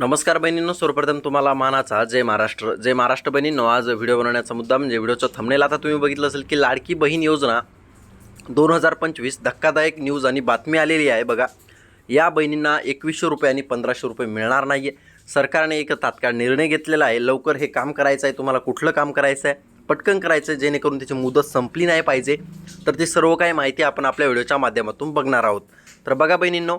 नमस्कार बहिणींनो सर्वप्रथम तुम्हाला मानाचा जय महाराष्ट्र. जय महाराष्ट्र बहिणींनो आज व्हिडिओ बनवण्याचा मुद्दा म्हणजे व्हिडिओचा थंबनेल आता तुम्ही बघितलं असेल की लाडकी बहीण योजना दोन हजार पंचवीस धक्कादायक न्यूज आणि बातमी आलेली आहे बघा. या बहिणींना एकवीसशे रुपये आणि पंधराशे रुपये मिळणार नाही आहे सरकारने एक तात्काळ निर्णय घेतलेला आहे. लवकर हे काम करायचं आहे. तुम्हाला कुठलं काम करायचं आहे पटकन करायचं आहे जेणेकरून त्याची मुदत संपली नाही पाहिजे. तर ते सर्व काही माहिती आपण आपल्या व्हिडिओच्या माध्यमातून बघणार आहोत. तर बघा बहिणींनो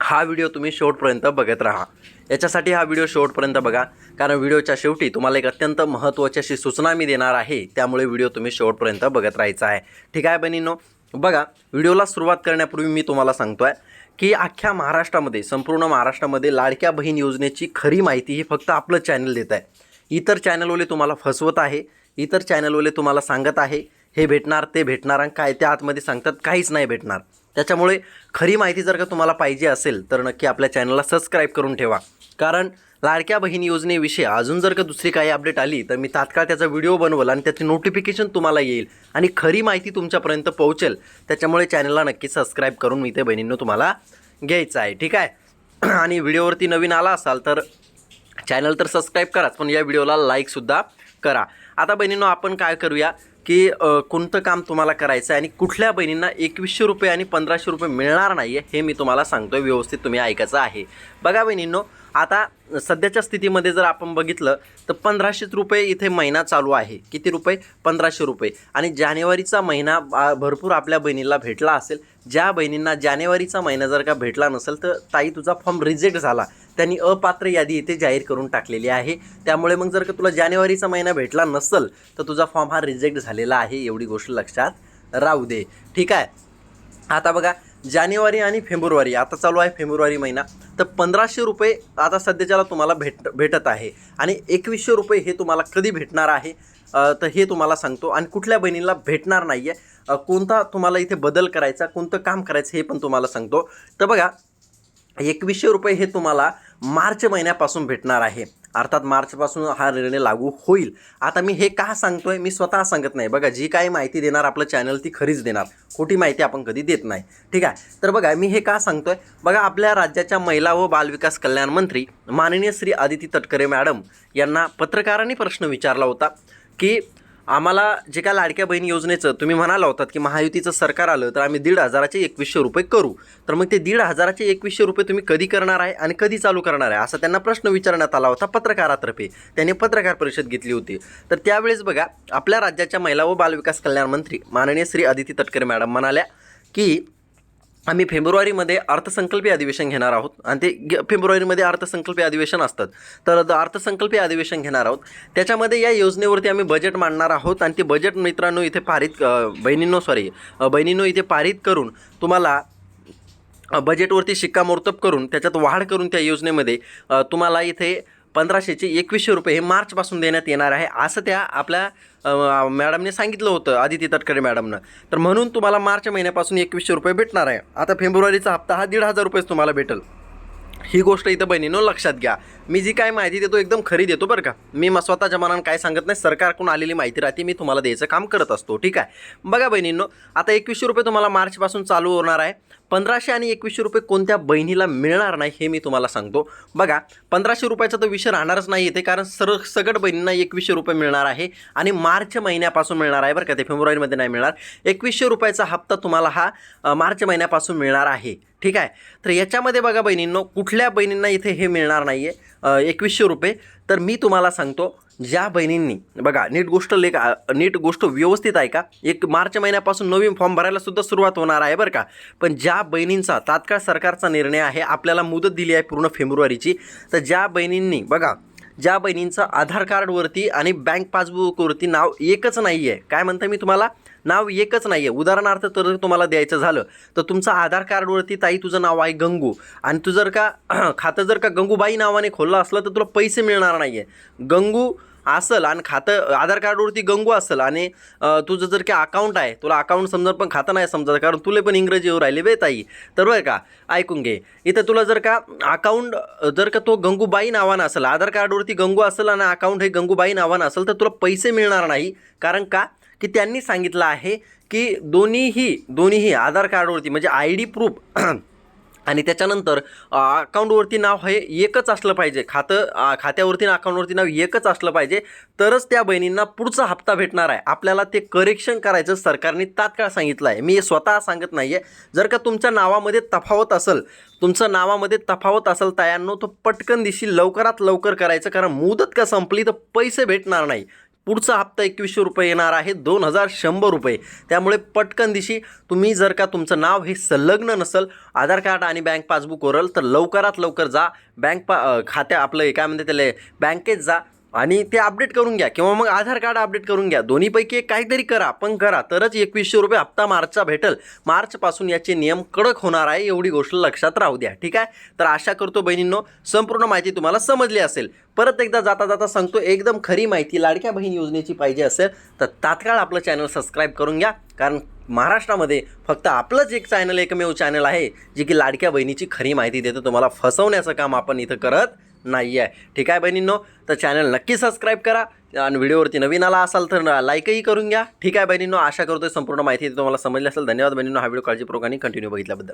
हा व्हिडिओ तुम्ही शेवटपर्यंत बघत राहा. याच्यासाठी हा व्हिडिओ शेवटपर्यंत बघा. कारण व्हिडिओच्या शेवटी तुम्हाला एक अत्यंत महत्त्वाची अशी सूचना मी देणार आहे. त्यामुळे व्हिडिओ तुम्ही शेवटपर्यंत बघत राहायचा आहे. ठीक आहे बहिणींनो? बघा व्हिडिओला सुरुवात करण्यापूर्वी मी तुम्हाला सांगतो आहे की अख्ख्या महाराष्ट्रामध्ये संपूर्ण महाराष्ट्रामध्ये लाडक्या बहीण योजनेची खरी माहिती ही फक्त आपलं चॅनल देत आहे. इतर चॅनलवाले तुम्हाला फसवत आहे इतर चॅनलवाले तुम्हाला सांगत आहे हे भेटणार ते भेटणार आणि काय त्या आतमध्ये सांगतात काहीच नाही भेटणार. त्याच्यामुळे खरी माहिती जर का तुम्हाला पाहिजे असेल तर नक्की आपल्या चॅनलला सबस्क्राईब करून ठेवा. कारण लाडक्या बहीण योजनेविषयी अजून जर का दुसरी काही अपडेट आली तर मी तात्काळ त्याचा व्हिडिओ बनवल आणि त्याची नोटिफिकेशन तुम्हाला येईल आणि खरी माहिती तुमच्यापर्यंत पोहोचेल. त्याच्यामुळे चॅनलला नक्की सबस्क्राईब करून मी ते बहिणींनो तुम्हाला घ्यायचं आहे. ठीक आहे? आणि व्हिडिओवरती नवीन आला असाल तर चॅनल तर सबस्क्राईब कराच पण या व्हिडिओला लाईकसुद्धा करा. आता बहिणींनो आपण काय करूया की कोणतं काम तुम्हाला करायचं आहे आणि कुठल्या बहिणींना एकवीसशे रुपये आणि पंधराशे रुपये मिळणार नाही आहे हे मी तुम्हाला सांगतो आहे व्यवस्थित तुम्ही ऐकायचं आहे. बघा बहिणींनो आता सध्याच्या स्थितीमध्ये जर आपण बघितलं तर पंधराशेच रुपये इथे महिना चालू आहे. किती रुपये? पंधराशे रुपये. आणि जानेवारीचा महिना भरपूर आपल्या बहिणीला भेटला असेल. ज्या बहिणींना जानेवारीचा महिना जर का भेटला नसेल तर ताई तुझा फॉर्म रिजेक्ट झाला. त्यांनी अपात्र यादी इथे जाहीर करून टाकलेली आहे. त्यामुळे मग जर का तुला जानेवारीचा महिना भेटला नसेल तर तुझा फॉर्म हा रिजेक्ट झालेला आहे एवढी गोष्ट लक्षात राहू दे. ठीक आहे? आता बघा जानेवारी आणि फेब्रुवारी आता चालू आहे फेब्रुवारी महिना. तर पंधराशे रुपये आता सध्याच्याला तुम्हाला भेट भेटत आहे. आणि एकवीसशे रुपये हे तुम्हाला कधी भेटणार आहे? तर हे तुम्हाला सांगतो. आणि कुठल्या बहिणीला भेटणार नाही आहे कोणता तुम्हाला इथे बदल करायचा कोणतं काम करायचं हे पण तुम्हाला सांगतो. तर बघा एकवीसशे रुपये हे तुम्हाला मार्च महिन्यापासून भेटणार आहे. अर्थात मार्चपासून हा निर्णय लागू होईल. आता मी हे का सांगतोय? मी स्वतः सांगत नाही. बघा जी काही माहिती देणार आपलं चॅनल ती खरीच देणार. खोटी माहिती आपण कधी देत नाही. ठीक आहे? तर बघा मी हे का सांगतोय? बघा आपल्या राज्याच्या महिला व बालविकास कल्याण मंत्री माननीय श्री आदिती तटकरे मॅडम यांना पत्रकारांनी प्रश्न विचारला होता की आम्हाला जे काय लाडक्या बहीण योजनेचं तुम्ही म्हणाला होतात की महायुतीचं सरकार आलं तर आम्ही दीड हजाराचे एकवीसशे रुपये करू. तर मग ते दीड हजाराचे एकवीसशे रुपये तुम्ही कधी करणार आहे आणि कधी चालू करणार आहे? असा त्यांना प्रश्न विचारण्यात आला होता पत्रकारातर्फे. त्यांनी पत्रकार परिषद घेतली होती. तर त्यावेळेस बघा आपल्या राज्याच्या महिला व बालविकास कल्याण मंत्री माननीय श्री अदिती तटकरे मॅडम म्हणाल्या की आम्ही फेब्रुवारीमध्ये अर्थसंकल्पीय अधिवेशन घेणार आहोत. आणि ते फेब्रुवारीमध्ये अर्थसंकल्पीय अधिवेशन असतात. तर अर्थसंकल्पीय अधिवेशन घेणार आहोत. त्याच्यामध्ये या योजनेवरती आम्ही बजेट मांडणार आहोत. आणि ते बजेट मित्रांनो इथे पारित बहिणींनो सॉरी बहिणींनो इथे पारित करून तुम्हाला बजेटवरती शिक्कामोर्तब करून त्याच्यात वाढ करून त्या योजनेमध्ये तुम्हाला इथे पंधराशेचे एकवीसशे रुपये हे मार्चपासून देण्यात येणार आहे. असं त्या आपल्या मॅडमने सांगितलं होतं आदिती तटकरे मॅडमनं. तर म्हणून तुम्हाला मार्च महिन्यापासून एकवीसशे रुपये भेटणार आहे. आता फेब्रुवारीचा हप्ता हा दीड हजार रुपयेच तुम्हाला भेटेल. ही गोष्ट इथं बहिणीनो लक्षात घ्या. मी जी काय माहिती देतो एकदम खरी देतो बरं का. मी मग स्वतःच्या मनानं काय सांगत नाही सरकारकडून आलेली माहिती राहते मी तुम्हाला द्यायचं काम करत असतो ठीक आहे? बघा बहिणींनो आता एकवीसशे रुपये तुम्हाला मार्चपासून चालू होणार आहे. पंधराशे आणि एकवीसशे रुपये कोणत्या बहिणीला मिळणार नाही हे मी तुम्हाला सांगतो. बघा पंधराशे रुपयाचा तर विषय राहणारच नाही इथे कारण सर सगट बहिणींना एकवीसशे रुपये मिळणार आहे आणि मार्च महिन्यापासून मिळणार आहे बरं का ते फेब्रुवारीमध्ये नाही मिळणार. एकवीसशे रुपयाचा हप्ता तुम्हाला हा मार्च महिन्यापासून मिळणार आहे. ठीक आहे? तर याच्यामध्ये बघा बहिणींनो कुठल्या बहिणींना इथे हे मिळणार नाही आहे एकवीसशे रुपये. तर मी तुम्हाला सांगतो ज्या बहिणींनी बघा नीट गोष्ट लेख नीट गोष्ट व्यवस्थित आहे का? एक मार्च महिन्यापासून नवीन फॉर्म भरायला सुद्धा सुरुवात होणार आहे बरं का? पण ज्या बहिणींचा तात्काळ सरकारचा निर्णय आहे आपल्याला मुदत दिली आहे पूर्ण फेब्रुवारीची तर ज्या बहिणींनी बघा ज्या बहिणींचं आधार कार्डवरती आणि बँक पासबुकवरती नाव एकच नाही आहे काय म्हणतं मी तुम्हाला? नाव एकच नाही आहे उदाहरणार्थ तर तुम्हाला द्यायचं झालं तर तुमचं आधार कार्डवरती ताई तुझं नाव आहे गंगू. आणि तू जर का खातं जर का गंगूबाई नावाने खोललं असलं तर तुला पैसे मिळणार नाही आहे गंगू असल आणि खातं आधार कार्डवरती गंगू असेल आणि तुझं जर का अकाउंट आहे तुला अकाउंट समजा पण खातं नाही समजा कारण तुला पण इंग्रजी राहिले बे ताई. तर बरं का ऐकून घे. इथं तुला जर का अकाउंट जर का तो गंगूबाई नावानं असेल आधार कार्डवरती गंगू असेल आणि अकाउंट हे गंगूबाई नावानं असेल तर तुला पैसे मिळणार नाही. कारण का? की त्यांनी सांगितलं आहे की दोन्हीही दोन्हीही आधार कार्डवरती म्हणजे आय डी प्रूफ आणि त्याच्यानंतर अकाउंटवरती नाव हे एकच असलं पाहिजे. खातं खात्यावरती आणि अकाउंटवरती नाव एकच असलं पाहिजे. तरच त्या बहिणींना पुढचा हप्ता भेटणार आहे. आपल्याला ते करेक्शन करायचं सरकारने तात्काळ सांगितलं आहे. मी हे स्वतः सांगत नाही आहे जर का तुमच्या नावामध्ये तफावत असेल तुमचं नावामध्ये तफावत असेल तयांनो तो पटकन दिशी लवकरात लवकर करायचं. कारण मुदत का संपली तर पैसे भेटणार नाही. पुढचा हप्ता एकवीसशे रुपये येणार आहे दोन हजार शंभर रुपये. त्यामुळे पटकन दिशी तुम्ही जर का तुमचं नाव हे संलग्न नसेल आधार कार्ड आणि बँक पासबुक वरल तर लवकरात लवकर जा. बँक पा अ, खात्या आपलं काय म्हणते त्याला बँकेत जा. आणि ते अपडेट करून घ्या किंवा मग आधार कार्ड अपडेट करून घ्या. दोन्हीपैकी एक काहीतरी करा. पण करा. तरच एकवीसशे रुपये हप्ता मार्चचा भेटेल. मार्चपासून याचे नियम कडक होणार आहे एवढी गोष्ट लक्षात राहू द्या. ठीक आहे? तर आशा करतो बहिणींनो संपूर्ण माहिती तुम्हाला समजली असेल. परत एकदा जाता जाता सांगतो एकदम खरी माहिती लाडक्या बहीण योजनेची पाहिजे असेल तर तात्काळ आपलं चॅनल सबस्क्राईब करून घ्या. कारण महाराष्ट्रामध्ये फक्त आपलंच एक चॅनल एकमेव चॅनल आहे जे की लाडक्या बहिणीची खरी माहिती देतं. तुम्हाला फसवण्याचं काम आपण इथं करत नाही आहे ठीक आहे बहिणींनो तर चॅनल नक्की सबस्क्राईब करा आणि व्हिडिओवरती नवीन आला असाल तर लाईकही करून घ्या. ठीक आहे बहिणींनो आशा करतोय संपूर्ण माहिती तुम्हाला समजली असेल. धन्यवाद बहिणींनो हा व्हिडिओ काळजीपूर्वक आणि कंटिन्यू बघितल्याबद्दल.